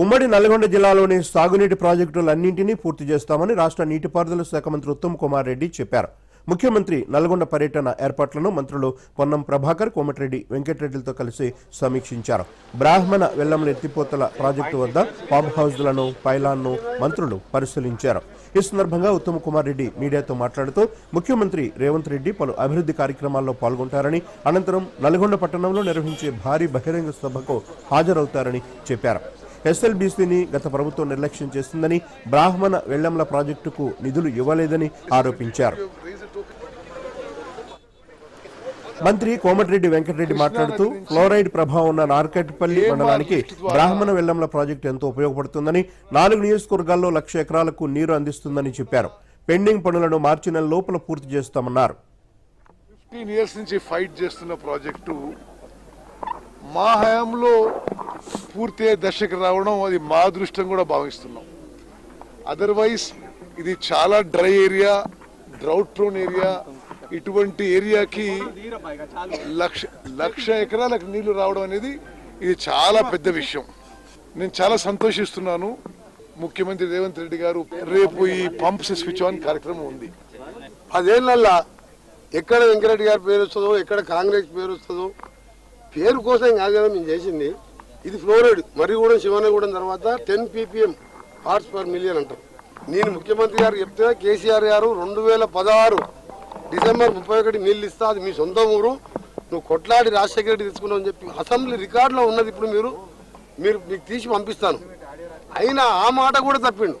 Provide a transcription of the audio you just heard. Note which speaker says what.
Speaker 1: ఉమ్మడి నల్గొండ జిల్లాలోని సాగునీటి ప్రాజెక్టులన్నింటినీ పూర్తి చేస్తామని రాష్ట్ర నీటిపారుదల శాఖ మంత్రి ఉత్తమ్ కుమార్ రెడ్డి చెప్పారు. ముఖ్యమంత్రి నల్గొండ పర్యటన ఏర్పాట్లను మంత్రులు పొన్నం ప్రభాకర్ కోమటిరెడ్డి వెంకటరెడ్డిలతో కలిసి సమీక్షించారు. బ్రాహ్మణ వెల్లంల ఎత్తిపోతల ప్రాజెక్టు వద్ద పంప్ హౌజ్లను పైలాన్ను మంత్రులు పరిశీలించారు. ఈ సందర్భంగా ఉత్తమ్ కుమార్ రెడ్డి మీడియాతో మాట్లాడుతూ ముఖ్యమంత్రి రేవంత్ రెడ్డి పలు అభివృద్ధి కార్యక్రమాల్లో పాల్గొంటారని అనంతరం నల్గొండ పట్టణంలో నిర్వహించే భారీ బహిరంగ సభకు హాజరవుతారని చెప్పారు. ఎస్ఎల్బీసీని గత ప్రభుత్వం నిర్లక్ష్యం చేసిందని బ్రాహ్మణ వెల్లంల ప్రాజెక్టుకు నిధులు ఇవ్వలేదని ఆరోపించారు. మంత్రి కోమటిరెడ్డి వెంకటరెడ్డి మాట్లాడుతూ ఫ్లోరైడ్ ప్రభావం ఉన్న నార్కెట్పల్లి మండలానికి బ్రాహ్మణ వెల్లంల ప్రాజెక్టు ఎంతో ఉపయోగపడుతుందని నాలుగు నియోజకవర్గాల్లో లక్ష ఎకరాలకు నీరు అందిస్తుందని చెప్పారు. పెండింగ్ పనులను మార్చి నెల లోపల పూర్తి చేస్తామన్నారు.
Speaker 2: ఫిఫ్టీన్ ఇయర్స్ నుంచి ఫైట్ చేస్తున్న ప్రాజెక్టు మా హయాంలో పూర్తి అయ్యే దశకు రావడం అది మా అదృష్టం కూడా భావిస్తున్నాం. అదర్వైజ్ ఇది చాలా dry area drought prone area. ఇటువంటి ఏరియాకి లక్ష లక్ష ఎకరాలకు నీళ్ళు రావడం అనేది ఇది చాలా పెద్ద విషయం. నేను చాలా సంతోషిస్తున్నాను. ముఖ్యమంత్రి రేవంత్ రెడ్డి గారు రేపు ఈ పంప్స్ స్విచ్ ఆన్ కార్యక్రమం ఉంది.
Speaker 3: పదేళ్ళల్లా ఎక్కడ వెంకరెడ్డి గారి పేరు వస్తుందో ఎక్కడ కాంగ్రెస్ పేరు వస్తుందో పేరు కోసం కాదు కదా మేము చేసింది. ఇది ఫ్లోరైడ్ మర్రిగూడెం శివనగూడెం తర్వాత ten PPM parts per million అంటారు నేను ముఖ్యమంత్రి గారు చెప్తే కేసీఆర్ గారు రెండు వేల పదహారు డిసెంబర్ ముప్పై ఒకటి నీళ్ళు ఇస్తా అది మీ సొంత ఊరు. నువ్వు కొట్లాడి రాజశేఖర రెడ్డి తీసుకున్నావు చెప్పి అసెంబ్లీ రికార్డులో ఉన్నది ఇప్పుడు మీరు మీరు మీకు తీసి పంపిస్తాను. అయినా ఆ మాట కూడా తప్పిండు.